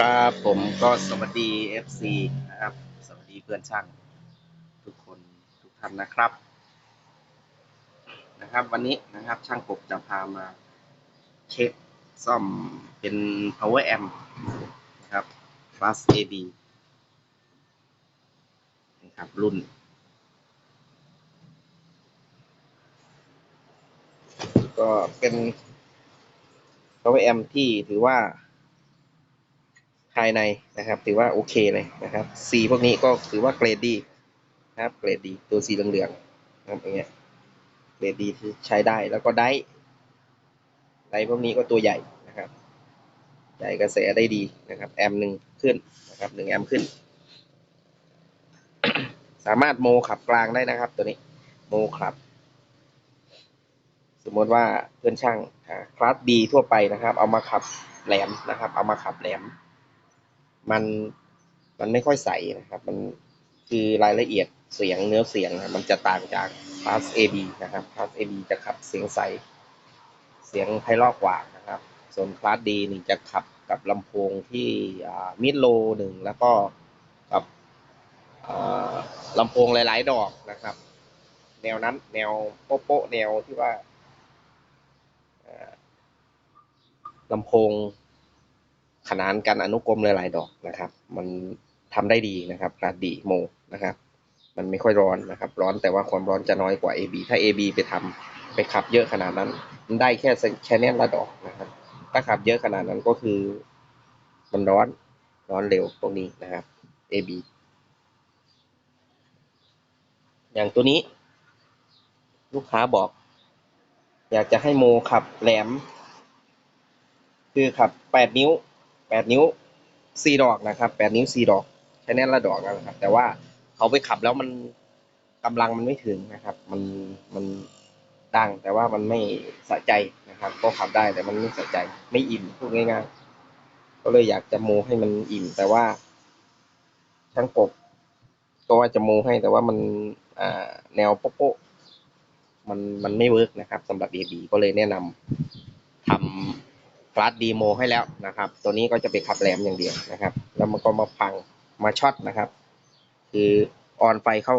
ครับผมก็สวัสดี FC นะครับ สวัสดีเพื่อนช่าง ทุกคนทุกท่านนะครับ นะครับ วันนี้นะครับช่างกบจะพามาเช็คซ่อมเป็น power amp นะครับ class AB นะครับ รุ่น ก็เป็น power amp ที่ถือว่า ภายในนะครับ ถือว่าโอเคเลยนะครับสีพวกนี้ก็ถือว่าเกรดดีนะครับเกรดดีตัวสีเหลืองๆนะครับอย่างเงี้ยเกรดดีที่ใช้ได้แล้วก็ได้ได้พวกนี้ก็ตัวใหญ่นะครับใหญ่กระแสได้ดีนะครับ แอมหนึ่งขึ้นนะครับหนึ่งแอมขึ้น สามารถโมขับกลางได้นะครับ ตัวนี้โมขับ สมมติว่าเพื่อนช่างคลาสดีทั่วไปนะครับ เอามาขับแหลมนะครับ เอามาขับแหลม มันมันไม่ค่อยใสนะครับ มันคือรายละเอียดเสียงเนื้อเสียงนะมันจะต่างจากคลาส AB นะครับคลาส AB จะขับเสียงใส เสียงไพเราะกว่านะครับ ส่วนคลาส D นี่จะขับกับลำโพงที่มิดโลหนึ่งแล้วก็กับลำโพงหลาย ๆ ดอกนะครับ แนวนั้นแนวโป๊ะโป๊ะแนวที่ว่าลำโพง ขนานกันอนุกรมหลายๆดอกนะครับ มันทำได้ดีนะครับกาดดีโมนะครับ มันไม่ค่อยร้อนนะครับ ร้อนแต่ว่าความร้อนจะน้อยกว่า AB ถ้า AB ไปทำไปขับเยอะขนาดนั้น มันได้แค่แค่แนละดอกนะครับ ถ้าขับเยอะขนาดนั้นก็คือ มันร้อนร้อนเร็วพวกนี้นะครับ AB อย่างตัวนี้ ลูกค้าบอก อยากจะให้โมขับแหลม คือขับ 8 นิ้ว 8 นิ้ว 4 ดอกนะครับ 8 นิ้ว 4 ดอกใช้แน่นละดอกนะครับ แต่ว่าเขาไปขับแล้วมันกำลังมันไม่ถึงนะครับ มันมันดังแต่ว่ามันไม่สะใจนะครับ ก็ขับได้แต่มันไม่สะใจ ไม่อิ่มพูดง่ายๆ ก็เลยอยากจะโมให้มันอิ่ม แต่ว่า ช่างกบก็ว่าจะโมให้แต่ว่ามันแนวโป๊ะมันมันไม่เวิร์กนะครับสำหรับ AB ก็เลยแนะนำทำ คลาสดีโมให้แล้วนะครับ ตัวนี้ก็จะไปขับแหลมอย่างเดียวนะครับ แล้วมันก็มาพังมาช็อตนะครับ คือออนไฟเข้า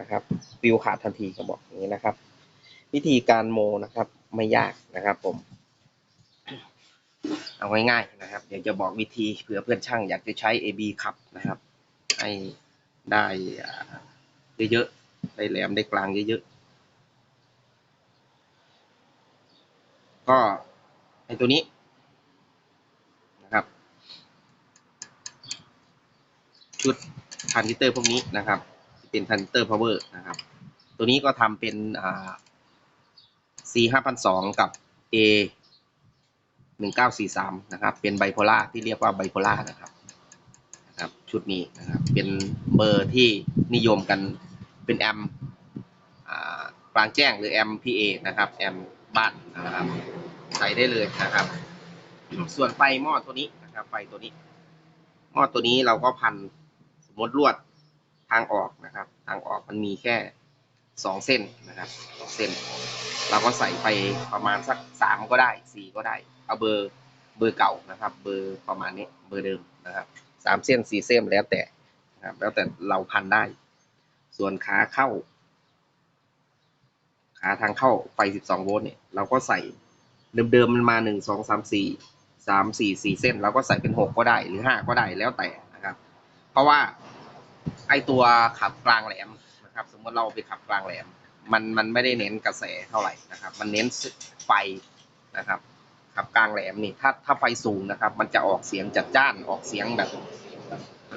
นะครับฟิวขาดทันทีก็บอกอย่างนี้นะครับ วิธีการโมนะครับไม่ยากนะครับผม เอาง่ายๆนะครับ เดี๋ยวจะบอกวิธีเผื่อเพื่อนช่างอยากจะใช้ AB ขับนะครับให้ได้เยอะๆได้แหลมได้กลางเยอะๆก็ในตัวนี้ นะครับ ชุดทรานซิสเตอร์พวกนี้นะครับเป็นทรานซิสเตอร์พาวเวอร์นะครับ ตัวนี้ก็ทำเป็นอ่า C ห้าพันสองกับ A หนึ่งเก้าสี่สามนะครับ เป็นไบโพล่าที่เรียกว่าไบโพล่านะครับนะครับ ชุดนี้นะครับ เป็นเบอร์ที่นิยมกันเป็นแอมอ่ากลางแจ้งหรือแอม PA นะครับแอมบ้านนะครับใส่ได้เลยนะครับ ส่วนไฟหม้อตัวนี้นะครับ ไฟตัวนี้ หม้อตัวนี้เราก็พัน มมติลวดทางออกนะครับ ทางออกมันมีแค่สองเส้นนะครับสองเส้น เราก็ใส่ไปประมาณสักสามก็ได้สี่ก็ได้ เอาเบอร์เบอร์เก่านะครับ เบอร์ประมาณนี้เบอร์เดิมนะครับสามเส้นสี่เส้นแล้วแต่นะครับแล้วแต่เราพันได้ ส่วนขาเข้า ขาทางเข้าไฟสิบสองโวลต์เนี่ยเราก็ใส่เดิมๆมันมาหนึ่งสองสามสี่สามสี่สี่เส้น เราก็ใส่เป็นหกก็ได้หรือห้าก็ได้แล้วแต่ รับเพราะว่าไอตัวขับกลางแหลมนะครับ สมมติเราไปขับกลางแหลม มันมันไม่ได้เน้นกระแสเท่าไหร่นะครับ มันเน้นไฟนะครับ ขับกลางแหลมนี่ถ้าถ้าไฟสูงนะครับ มันจะออกเสียงจัดจ้านออกเสียงแบบ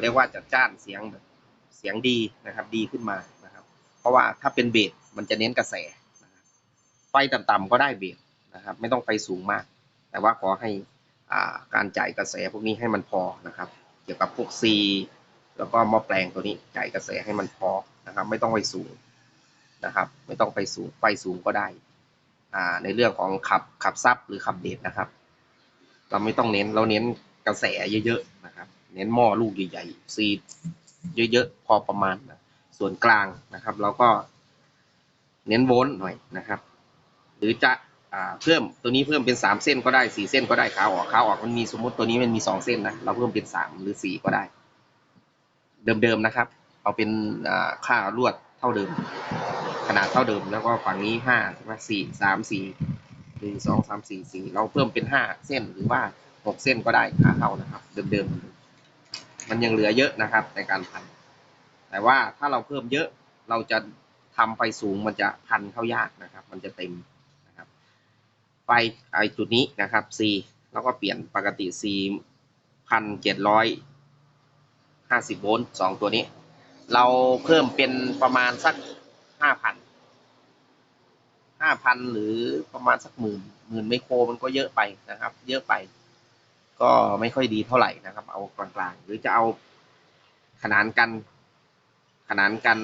เรียกว่าจัดจ้านเสียงแบบเสียงดีนะครับ ดีขึ้นมานะครับ เพราะว่าถ้าเป็นเบสมันจะเน้นกระแสนะครับไฟต่ำๆก็ได้เบสนะครับ ไม่ต้องไฟสูงมาก แต่ว่าขอให้อ่าการจ่ายกระแสพวกนี้ให้มันพอนะครับ เกี่ยวกับพวก C แล้วก็หม้อแปลงตัวนี้จ่ายกระแสให้มันพอนะครับ ไม่ต้องไฟสูงนะครับ ไม่ต้องไฟสูงไฟสูงก็ได้อ่าในเรื่องของขับขับซับหรือขับเดทนะครับ เราไม่ต้องเน้นเราเน้นกระแสเยอะๆนะครับ เน้นหม้อลูกใหญ่ๆ C เยอะๆพอประมาณนะส่วนกลางนะครับ เราก็เน้นโวลต์หน่อยนะครับ หรือจะอ่าเพิ่มตัวนี้เพิ่มเป็นสามเส้นก็ได้สี่เส้นก็ได้ขาออกขาออกมันมีสมมติตัวนี้มันมีสองเส้นนะเราเพิ่มเป็นสามหรือสี่ก็ได้ เดิมๆนะครับ เอาเป็นค่าลวดเท่าเดิม ขนาดเท่าเดิมแล้วก็ฝั่งนี้ห้าใช่ไหมสี่สามสี่หนึ่งสองสามสี่สี่เราเพิ่มเป็นห้าเส้นหรือว่าหกเส้นก็ได้ค่าเท่านะครับ เดิมๆมันยังเหลือเยอะนะครับในการพัน แต่ว่าถ้าเราเพิ่มเยอะเราจะทำไฟสูงมันจะพันเข้ายากนะครับ มันจะเต็มนะครับ ไฟไอจุดนี้นะครับ C แล้วก็เปลี่ยนปกติ C พันเจ็ดร้อย ห้าสิบโวลต์สองตัวนี้ เราเพิ่มเป็นประมาณสักห้าพันห้าพันหรือประมาณสักหมื่นหมื่นไมโครมันก็เยอะไปนะครับ เยอะไป ก็ไม่ค่อยดีเท่าไหร่นะครับ เอากลางๆ หรือจะเอาขนานกันขนานกัน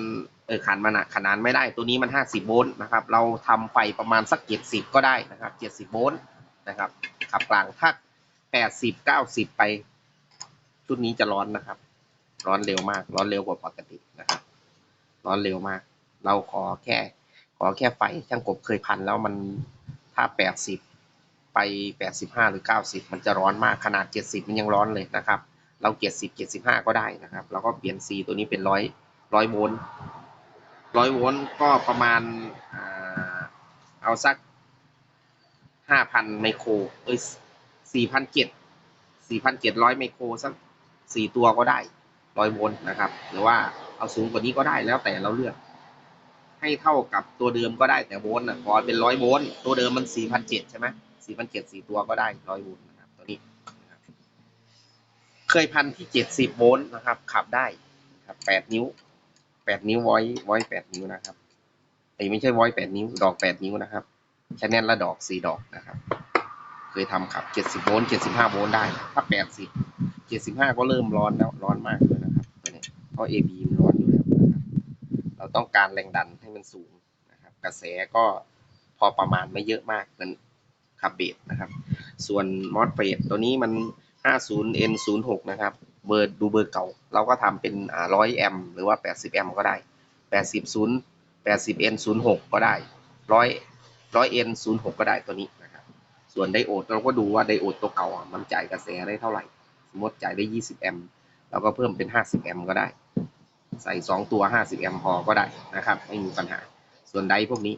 เออขานมันอะขนานไม่ได้ตัวนี้มันห้าสิบโวลต์นะครับ เราทำไฟประมาณสักเจ็ดสิบก็ได้นะครับเจ็ดสิบโวลต์นะครับขับกลางถ้าแปดสิบเก้าสิบไป ชุดนี้จะร้อนนะครับ ร้อนเร็วมาก ร้อนเร็วกว่าปกตินะครับ ร้อนเร็วมาก เราขอแค่ขอแค่ไฟช่างกบเคยพันแล้วมันถ้าแปดสิบไปแปดสิบห้าหรือเก้าสิบมันจะร้อนมากขนาดเจ็ดสิบมันยังร้อนเลยนะครับ เราเจ็ดสิบเจ็ดสิบห้าก็ได้นะครับ เราก็เปลี่ยนซีตัวนี้เป็นร้อยร้อยโวลต์ร้อยโวลต์ก็ประมาณเอาสักห้าพันไมโครเอ้ยสี่พันเจ็ดสี่พันเจ็ดร้อยไมโครสักสี่ตัวก็ได้ ร้อยโวลต์นะครับ หรือว่าเอาสูงกว่านี้ก็ได้แล้วแต่เราเลือก ให้เท่ากับตัวเดิมก็ได้แต่โวลต์นะพอเป็นร้อยโวลต์ตัวเดิมมันสี่พันเจ็ดใช่ไหมสี่พันเจ็ดสี่ตัวก็ได้ร้อยโวลต์นะครับตัวนี้เคยพันที่เจ็ดสิบโวลต์นะครับ ขับได้นะครับแปดนิ้วแปดนิ้วไว้ไว้แปดนิ้วนะครับแต่ไม่ใช่ไว้แปดนิ้ว ดอกแปดนิ้วนะครับชแนลละดอกสี่ดอกนะครับ เคยทำขับเจ็ดสิบโวลต์เจ็ดสิบห้าโวลต์ได้ ถ้าแปดสิบเจ็ดสิบห้าก็เริ่มร้อนแล้วร้อนมากเลยนะ เพราะ AB มันร้อนอยู่แล้วนะครับเราต้องการแรงดันให้มันสูงนะครับ กระแสก็พอประมาณไม่เยอะมากเหมือนขับเบสนะครับ ส่วนมอสเฟสตัวนี้มัน 50N06 นะครับ เบอร์ดูเบอร์เก่า เราก็ทำเป็น 100 แอมป์หรือว่า 80 แอมป์ก็ได้ 80 0 80N06 ก็ได้ 100 100N06 ก็ได้ตัวนี้นะครับ ส่วนไดโอดเราก็ดูว่าไดโอดตัวเก่ามันจ่ายกระแสได้เท่าไหร่ สมมติจ่ายได้ 20 แอมป์เราก็เพิ่มเป็น 50 แอมป์ก็ได้ ใส่สองตัว 50 แอมป์พอก็ได้นะครับ ไม่มีปัญหา ส่วนไดพวกนี้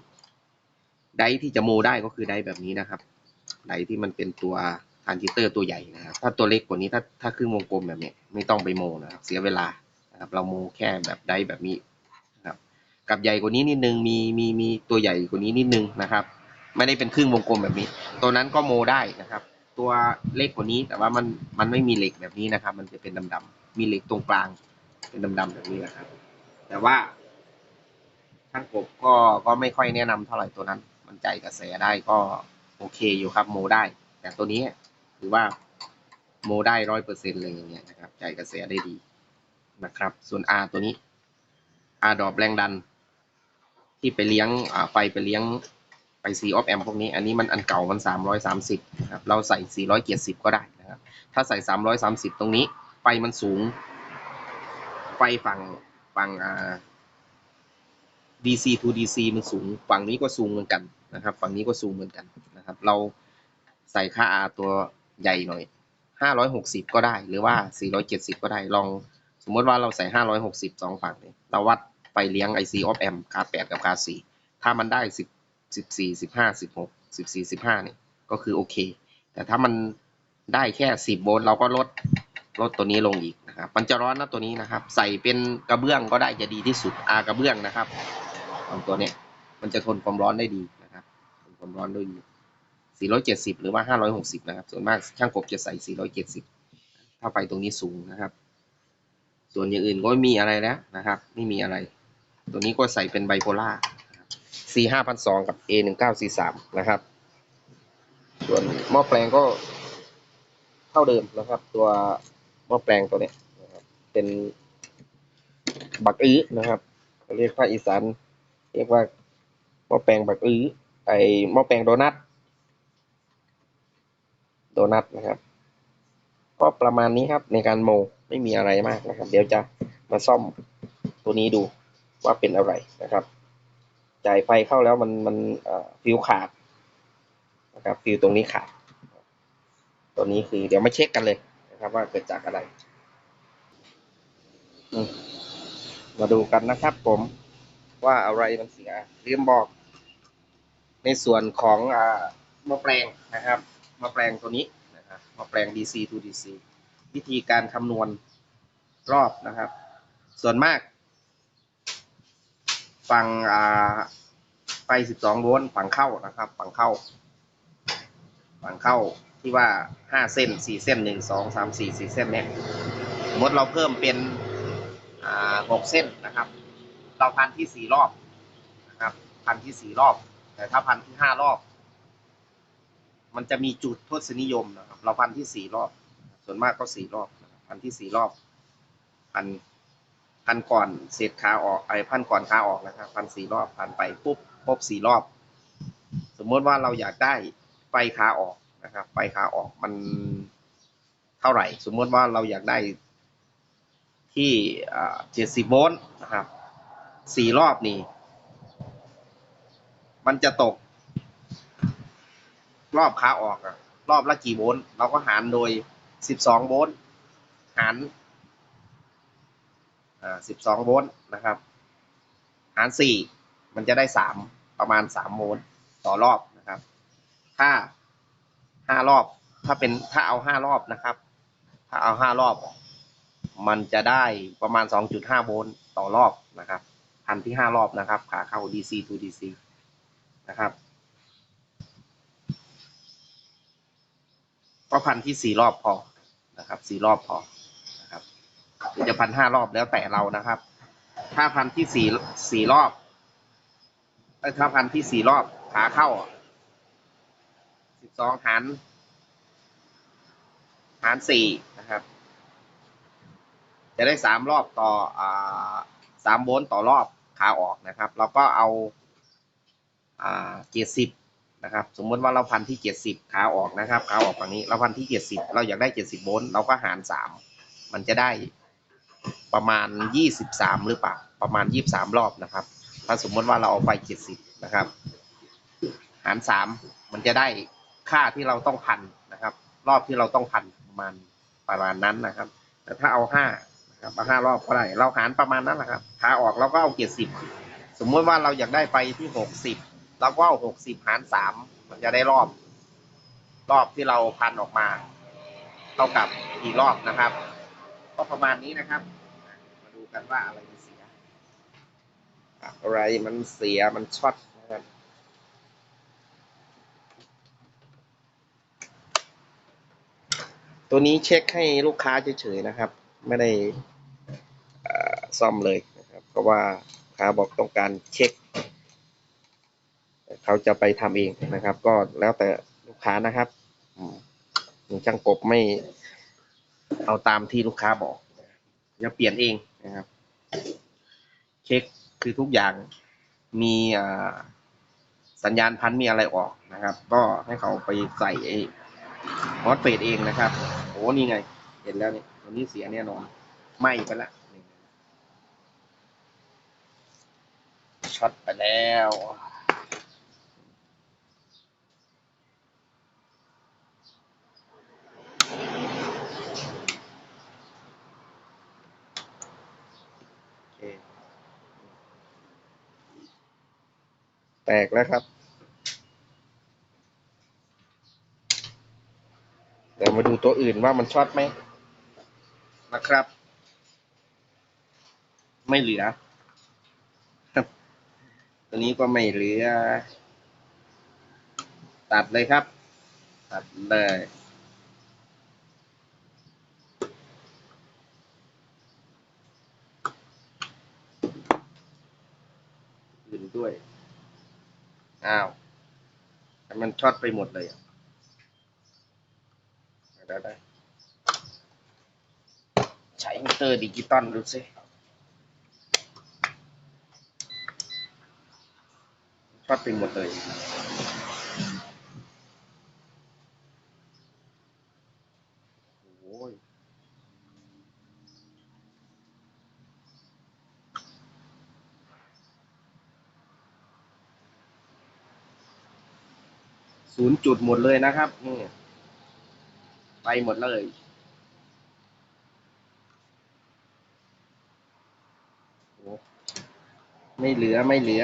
ไดที่จะโมได้ก็คือไดแบบนี้นะครับ ไดที่มันเป็นตัวทรานซิสเตอร์ตัวใหญ่นะครับ ถ้าตัวเล็กกว่านี้ถ้าถ้าครึ่งวงกลมแบบเนี้ยไม่ต้องไปโมนะครับ เสียเวลานะครับเราโมแค่แบบไดแบบนี้นะครับ กับใหญ่กว่านี้นิดนึงมีมีมีตัวใหญ่กว่านี้นิดนึงนะครับ ไม่ได้เป็นครึ่งวงกลมแบบนี้ ตัวนั้นก็โมได้นะครับตัวเล็กกว่านี้แต่ว่ามันมันไม่มีเหล็กแบบนี้นะครับ มันจะเป็นดำๆมีเหล็กตรงกลาง เป็นดำๆแบบนี้นะครับ แต่ว่าช่างกบก็ก็ไม่ค่อยแนะนำเท่าไหร่ตัวนั้น มันใจกระแสได้ก็โอเคอยู่ครับโมได้ แต่ตัวนี้ถือว่าโมได้ร้อยเปอร์เซ็นต์เลยอย่างเงี้ยนะครับ ใจกระแสได้ดีนะครับ ส่วน R ตัวนี้ R ดอปแรงดัน ที่ไปเลี้ยงไฟไปเลี้ยงไปซีออฟแอมพวกนี้ อันนี้มันอันเก่ามันสามร้อยสามสิบครับเราใส่สี่ร้อยเจ็ดสิบก็ได้นะครับ ถ้าใส่สามร้อยสามสิบตรงนี้ไฟมันสูง ไฟฝั่งฝั่งอ่า DC to DC มันสูง ฝั่งนี้ก็สูงเหมือนกันนะครับ ฝั่งนี้ก็สูงเหมือนกันนะครับ เราใส่ค่า R ตัวใหญ่หน่อย 560 ก็ได้ หรือว่า 470 ก็ได้ ลองสมมติว่าเราใส่ 560สองฝั่งเนี่ยเราวัดไฟเลี้ยง IC of amp คา8 กับคา4ถ้ามันได้ 10 14 15 16 14 15เนี่ยก็คือโอเค แต่ถ้ามันได้แค่ 10 โวลต์เราก็ลดลดตัวนี้ลงอีก นะครับมันจะร้อนนะตัวนี้นะครับ ใส่เป็นกระเบื้องก็ได้จะดีที่สุดอากระเบื้องนะครับของตัวเนี้ยมันจะทนความร้อนได้ดีนะครับทนความร้อนได้ดี 470 หรือว่า 560 นะครับ ส่วนมากช่างกบจะใส่ 470 ถ้าไฟตรงนี้สูงนะครับ ส่วนอย่างอื่นก็ไม่มีอะไรแล้วนะครับ ไม่มีอะไร ตัวนี้ก็ใส่เป็นไบโพล่า C 5002กับ A 1943นะครับ ส่วนหม้อแปลงก็เท่าเดิมนะครับ ตัวหม้อแปลงตัวเนี้ย เป็นบักอื้อนะครับเขาเรียกภาคอีสานเรียกว่าหม้อแปลงบักอื้อไอหม้อแปลงโดนัทโดนัทนะครับก็ประมาณนี้ครับในการโมไม่มีอะไรมากนะครับ เดี๋ยวจะมาซ่อมตัวนี้ดูว่าเป็นอะไรนะครับ จ่ายไฟเข้าแล้วมันมันฟิวขาดนะครับฟิวตรงนี้ขาดตัวนี้คือเดี๋ยวมาเช็คกันเลยนะครับ ว่าเกิดจากอะไร มาดูกันนะครับผมว่าอะไรมันเสียลืมบอก ในส่วนของอ่าม้อแปลงนะครับม้อแปลงตัวนี้นะครับม้อแปลง DC to DC วิธีการคำนวณรอบนะครับ ส่วนมากฝั่งอ่าไฟ 12 โวลต์ฝั่งเข้านะครับ ฝั่งเข้า ฝั่งเข้าที่ว่า 5 เส้น 4 เส้น 1 2 3 4 4 เส้นเนี่ยสมมติเราเพิ่มเป็น อ่า6เส้นนะครับ เราพันที่4รอบนะครับ พันที่4รอบ แต่ถ้าพันที่5รอบ มันจะมีจุดทศนิยมนะครับ เราพันที่4รอบ ส่วนมากก็4รอบนะครับพันที่4รอบ พันพันก่อนเศษขาออกไอ้พันก่อนขาออกนะครับ พันสี่รอบ พันไปปุ๊บครบสี่รอบ สมมติว่าเราอยากได้ไฟขาออกนะครับ ไฟขาออกมันเท่าไหร่ สมมติว่าเราอยากได้ ที่เจ็ดสิบโวลต์นะครับสี่รอบนี่มันจะตก รอบขาออกอะรอบละกี่โวลต์เราก็หารโดยสิบสองโวลต์หารสิบสองโวลต์นะครับ หารสี่มันจะได้สามประมาณสามโวลต์ต่อรอบนะครับ ถ้าห้ารอบถ้าเป็นถ้าเอาห้ารอบนะครับ ถ้าเอาห้ารอบ มันจะได้ประมาณสองจุดห้าโวลต์ต่อรอบนะครับพันที่ห้ารอบนะครับ ขาเข้า DC to DC นะครับก็พันที่สี่รอบพอนะครับสี่รอบพอหรือจะพันห้ารอบแล้วแต่เรานะครับ ถ้าพันที่สี่สี่รอบถ้าพันที่สี่รอบขาเข้าสิบสองหารหารสี่นะครับ จะได้สามรอบต่ออสามโวลต์ต่อรอบขาออกนะครับ เราก็เอาเจ็ดสิบนะครับ สมมติว่าเราพันที่เจ็ดสิบขาออกนะครับขาออกฝั่งนี้เราพันที่เจ็ดสิบเราอยากได้เจ็ดสิบโวลต์เราก็หารสามมันจะได้ประมาณยี่สิบสามหรือเปล่าประมาณยี่บสามรอบนะครับ ถ้าสมมติว่าเราเอาไปเจ็ดสิบนะครับ หารสามมันจะได้ค่าที่เราต้องพันนะครับ รอบที่เราต้องพันประมาณประมาณนั้นนะครับ แต่ถ้าเอาห้า นะครับเอาห้ารอบก็ได้ เราหารประมาณนั้นแหละครับขาออกเราก็เอาเจ็ดสิบสมมติว่าเราอยากได้ไปที่หกสิบเราก็เอาหกสิบหารสามมันจะได้รอบ รอบที่เราพันออกมา เท่ากับกี่รอบนะครับ ก็ประมาณนี้นะครับ มาดูกันว่าอะไรมันเสีย อะไรมันเสียมันช็อตนะครับตัวนี้เช็คให้ลูกค้าเฉยๆนะครับ ไม่ได้ซ่อมเลยนะครับ เพราะว่าลูกค้าบอกต้องการเช็ค เขาจะไปทำเองนะครับ ก็แล้วแต่ลูกค้านะครับช่างกบไม่เอาตามที่ลูกค้าบอกจะเปลี่ยนเองนะครับ เช็คคือทุกอย่างมีสัญญาณพันมีอะไรออกนะครับ ก็ให้เขาไปใส่ไอ้ฮอตเฟดเองนะครับโอ้นี่ไง เห็นแล้วนี่ ตัวนี้เสียแน่นอนไหม้ไปละช็อตไปแล้วแตกแล้วครับ เดี๋ยวมาดูตัวอื่นว่ามันช็อตไหม นะครับ ไม่เหลือ ตัวนี้ก็ไม่เหลือ ตัดเลยครับ ตัดเลยอื่นด้วย อ้าวมันช็อตไปหมดเลยอะได้ได้ ใช้มิเตอร์ดิจิตอลดูสิช็อตไปหมดเลยโอ้ยศูนย์จุดหมดเลยนะครับนี่ไปหมดเลย โอ้ ไม่เหลือไม่เหลือ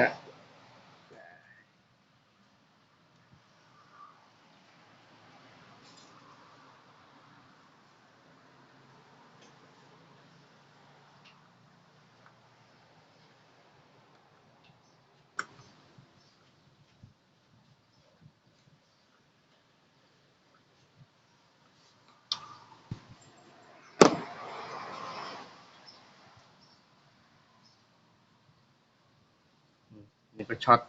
ก็ช็อต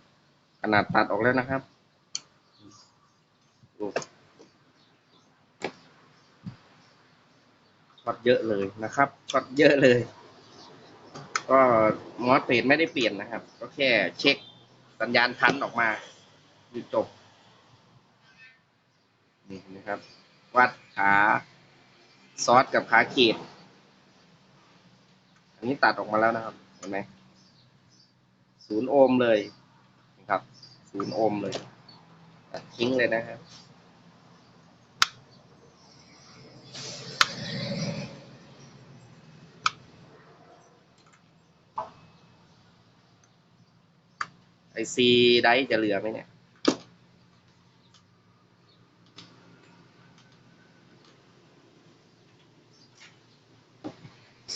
ขนาดตัดออกแล้วนะครับช็อตเยอะเลยนะครับช็อตเยอะเลย ก็มอสเพจไม่ได้เปลี่ยนนะครับ ก็แค่เช็คสัญญาณพันออกมาอยู่จบนี่นะครับ วัดขาซอสกับขาขีดอันนี้ตัดออกมาแล้วนะครับเห็นไหม ศูนย์โอห์มเลยนะครับศูนย์โอห์มเลยตัดทิ้งเลยนะครับไอซีได้จะเหลือไหมเนี่ย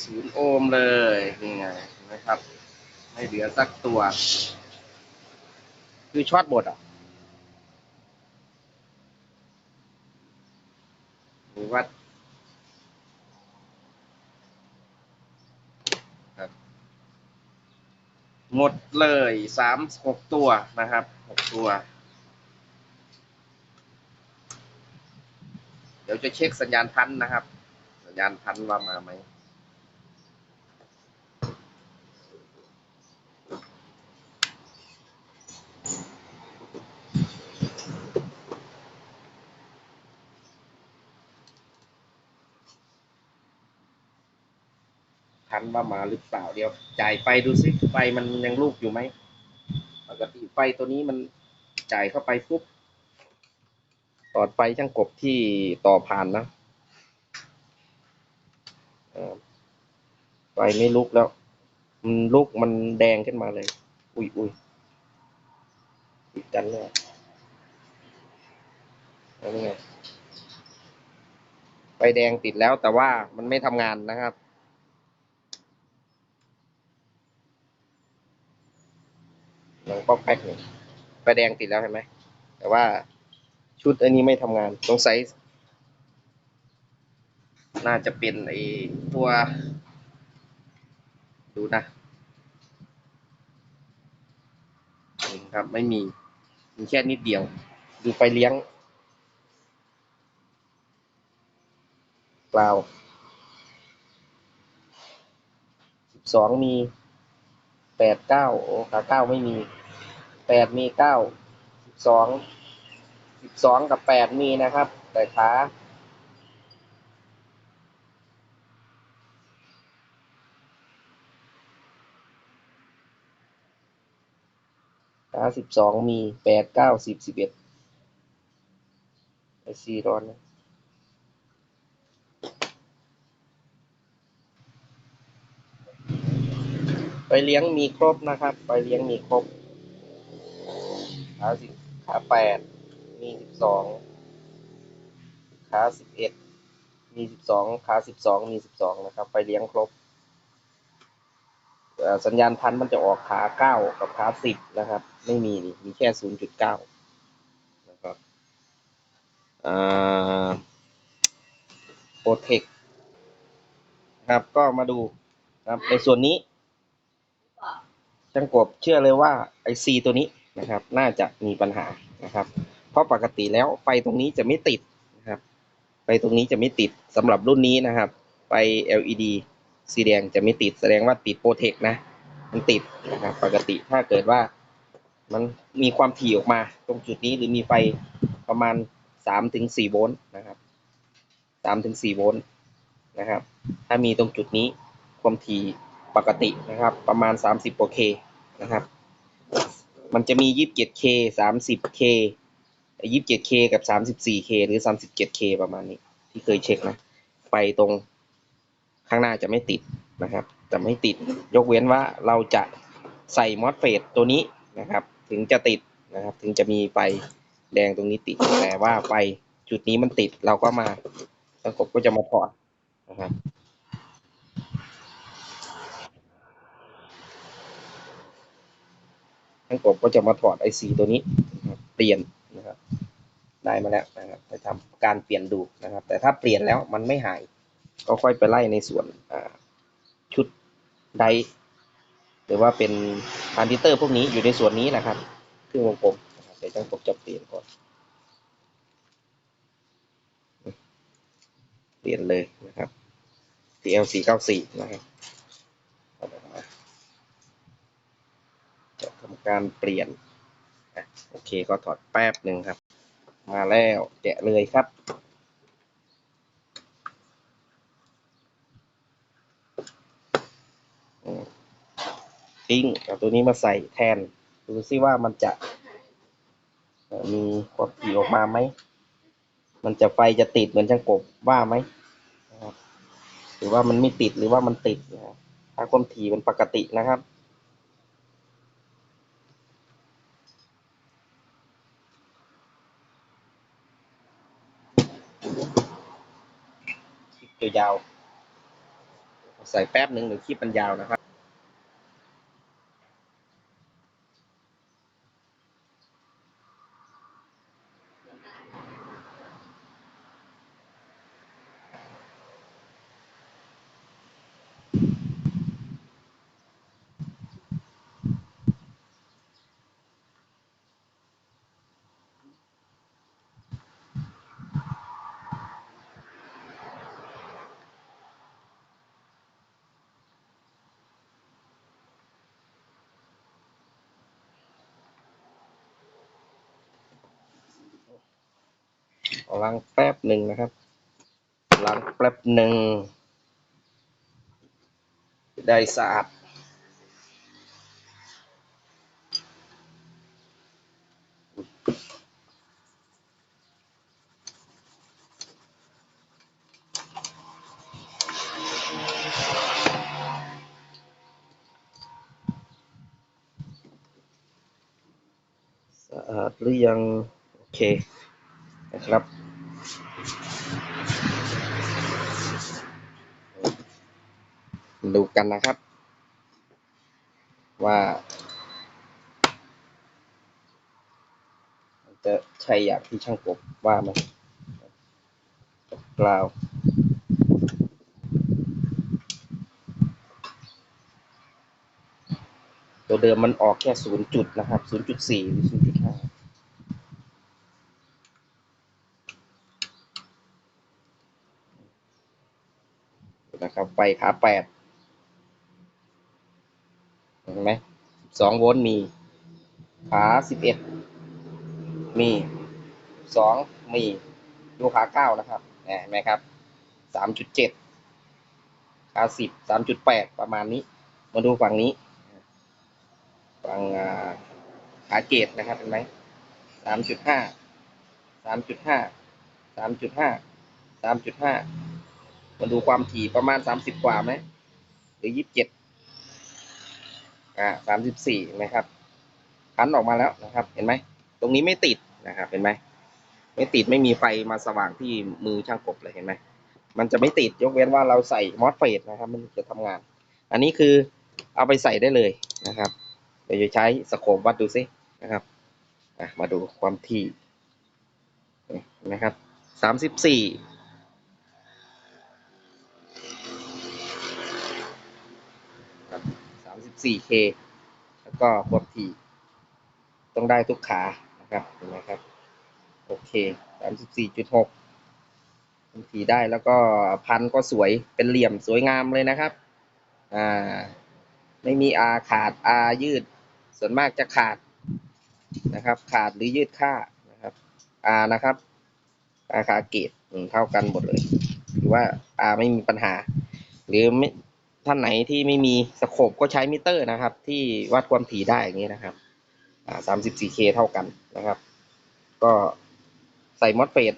ศูนย์โอห์มเลยนี่ไงเห็นไหมครับ ไม่เหลือสักตัว คือช็อตหมดอะหรือว่าครับหมดเลยสามหกตัวนะครับหกตัว เดี๋ยวจะเช็คสัญญาณพันนะครับ สัญญาณพันว่ามาไหม นว่ามาหรือเปล่าเดี๋ยวจ่ายไฟดูซิไฟมันยังลูกอยู่ไหมปกติไฟตัวนี้มันจ่ายเข้าไปปุ๊บตอดไฟช่างกบที่ต่อผ่านนะไฟไม่ลุกแล้ว มันลุกมันแดงขึ้นมาเลย อุ้ยอุ้ยติดกันเลยเอานี่ไงไฟแดงติดแล้วแต่ว่ามันไม่ทำงานนะครับ หนังป๊อกแป๊กเนี่ยไฟแดงติดแล้วเห็นไหม แต่ว่าชุดอันนี้ไม่ทำงาน สงสัย น่าจะเป็นไอตัว ดูนะนี่ครับ ไม่มี มีแค่นิดเดียว ดูไฟเลี้ยงเปล่าสิบสองมีแปดเก้าโอ้ขาเก้าไม่มี แปดมีเก้าสิบสองสิบสองกับแปดมีนะครับ แต่ขาขาสิบสองมีแปดเก้าสิบสิบเอ็ดไอซีร้อนนะไปเลี้ยงมีครบนะครับ ไปเลี้ยงมีครบ ขาสิบขาแปดมีสิบสองขาสิบเอ็ดมีสิบสองขาสิบสองมีสิบสองนะครับ ไปเลี้ยงครบสัญญาณพันธุ์มันจะออกขาเก้ากับขาสิบนะครับ ไม่มีนี่มีแค่ศูนย์จุดเก้านะครับโปรเทคครับก็มาดูครับในส่วนนี้ช่างกบเชื่อเลยว่าไอซีตัวนี้ นะครับ น่าจะมีปัญหานะครับ เพราะปกติแล้วไฟตรงนี้จะไม่ติดนะครับ ไฟตรงนี้จะไม่ติดสำหรับรุ่นนี้นะครับ ไฟ LED สีแดงจะไม่ติดแสดงว่าติดโปรเทคนะ มันติดนะครับปกติถ้าเกิดว่ามันมีความถี่ออกมาตรงจุดนี้หรือมีไฟประมาณสามถึงสี่โวลต์นะครับสามถึงสี่โวลต์นะครับ ถ้ามีตรงจุดนี้ความถี่ปกตินะครับ ประมาณ 30โอเคนะครับ มันจะมี 27K 30K ยี่สิบเจ็ดเคกับสามสิบสี่เคหรือสามสิบเจ็ดเคประมาณนี้ ที่เคยเช็คนะไฟตรงข้างหน้าจะไม่ติดนะครับ จะไม่ติด ยกเว้นว่าเราจะใส่มอสเฟตตัวนี้นะครับ ถึงจะติดนะครับ ถึงจะมีไฟแดงตรงนี้ติด แต่ว่าไฟจุดนี้มันติด เราก็มาทางกบก็จะมาถอดนะครับ ทางกบก็จะมาถอดไอซีตัวนี้เปลี่ยนนะครับ ได้มาแล้วนะครับไปทำการเปลี่ยนดูนะครับ แต่ถ้าเปลี่ยนแล้วมันไม่หาย ก็ค่อยไปไล่ในส่วนชุดไดหรือว่าเป็นทรานซิสเตอร์พวกนี้อยู่ในส่วนนี้นะครับครื่องวงกลมนะครับเดี๋ยวจังกบจะเปลี่ยนก่อนเปลี่ยนเลยนะครับ TL 4 9 4 นะครับเอาออกมา จะทำการเปลี่ยนโอเคก็ถอดแป๊บหนึ่งครับ มาแล้วแกะเลยครับ ทิ้งเอาตัวนี้มาใส่แทน ดูซิว่ามันจะ มีความถี่ออกมาไหม มันจะไฟจะติดเหมือนช่างกบว่าไหมหรือว่ามันไม่ติดหรือว่ามันติดนะถ้าความถี่มันปกตินะครับ คลิปตัว ยาวใส่แป๊บหนึ่งหรือคลิปมันยาวนะครับ ล้างแป๊บหนึ่งนะครับ ล้างแป๊บหนึ่งได้สะอาดสะอาดหรือยัง โอเค นะครับ ดูกันนะครับ ว่า จะใช่อย่างที่ช่างกบว่าไหมกล่าวตัวเดิมมันออกแค่ศูนย์จุดนะครับศูนย์จุดสี่หรือศูนย์จุดห้านะครับไฟขาแปด เห็นไหมสองโวลต์มีขาสิบเอ็ดมีสองมีดูขาเก้านะครับเห็นไหมครับสามจุดเจ็ดขาสิบสามจุดแปดประมาณนี้ มาดูฝั่งนี้ ฝั่งขาเกตนะครับเห็นไหมสามจุดห้าสามจุดห้าสามจุดห้าสามจุดห้ามาดูความถี่ประมาณสามสิบกว่าไหมหรือยี่สิบเจ็ด อ่าสามสิบสี่นะครับคันออกมาแล้วนะครับ เห็นไหม ตรงนี้ไม่ติดนะครับ เห็นไหม ไม่ติดไม่มีไฟมาสว่างที่มือช่างกบเลยเห็นไหม มันจะไม่ติดยกเว้นว่าเราใส่มอสเฟตนะครับ มันจะทำงาน อันนี้คือเอาไปใส่ได้เลยนะครับเดี๋ยวจะใช้สโคปวัดดูซินะครับอะมาดูความถี่นะครับสามสิบสี่ สามสิบสี่เคแล้วก็ความถี่ต้องได้ทุกขานะครับเห็นไหมครับโอเคสามสิบสี่จุดหกความถี่ได้แล้วก็พันก็สวยเป็นเหลี่ยมสวยงามเลยนะครับอ่าไม่มีอาขาดอายืด ส่วนมากจะขาดนะครับ ขาดหรือยืดค่านะครับอานะครับอาขาเกตเท่ากันหมดเลย หรือว่าอาไม่มีปัญหา หรือไม่ ท่านไหนที่ไม่มีสโคปก็ใช้มิเตอร์นะครับ ที่วัดความถี่ได้อย่างนี้นะครับอ่า 34K เคเท่ากันนะครับ ก็ใส่มอสเฟต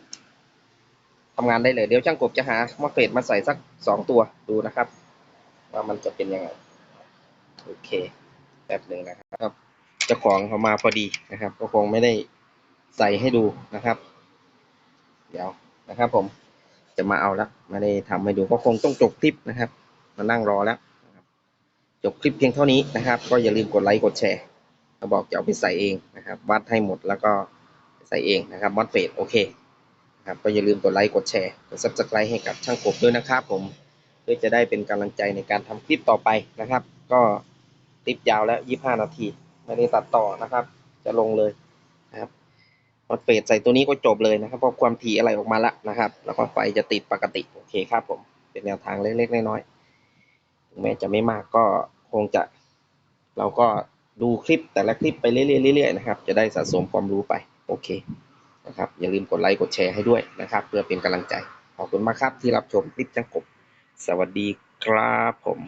ทำงานได้เลยเดี๋ยวช่างกบจะหามอสเฟตมาใส่สักสองตัวดูนะครับ ว่ามันจะเป็นยังไงโอเคแป๊บหนึ่งนะครับเจ้าของเขามาพอดีนะครับ ก็คงไม่ได้ใส่ให้ดูนะครับ เดี๋ยวนะครับผมจะมาเอาล้วไม่ได้ทำให้ดูก็คงต้องจบคลิปนะครับ มานั่งรอแล้วจบคลิปเพียงเท่านี้นะครับ ก็อย่าลืมกดไลค์กดแชร์เขาบอกจะเอาไปใส่เองนะครับ วัดให้หมดแล้วก็ใส่เองนะครับมอดเฟดโอเคนะครับก็อย่าลืมกดไลค์กดแชร์กดซับสไครต์ให้กับช่างกบด้วยนะครับผมเพื่อจะได้เป็นกำลังใจในการทำคลิปต่อไปนะครับ ก็คลิปยาวแล้ว 25 นาทีไม่ได้ตัดต่อนะครับ จะลงเลยนะครับมอดเฟดใส่ตัวนี้ก็จบเลยนะครับเพราะความถี่อะไรออกมาแล้วนะครับ แล้วก็ไฟจะติดปกติโอเคครับผมเป็นแนวทางเล็กๆน้อยๆ ถึงแม้จะไม่มากก็คงจะ เราก็ดูคลิปแต่ละคลิปไปเรื่อยๆเรื่อยๆนะครับ จะได้สะสมความรู้ไปโอเคนะครับอย่าลืมกดไลค์กดแชร์ให้ด้วยนะครับ เพื่อเป็นกำลังใจ ขอบคุณมากครับที่รับชมคลิปจังกบ สวัสดีครับผม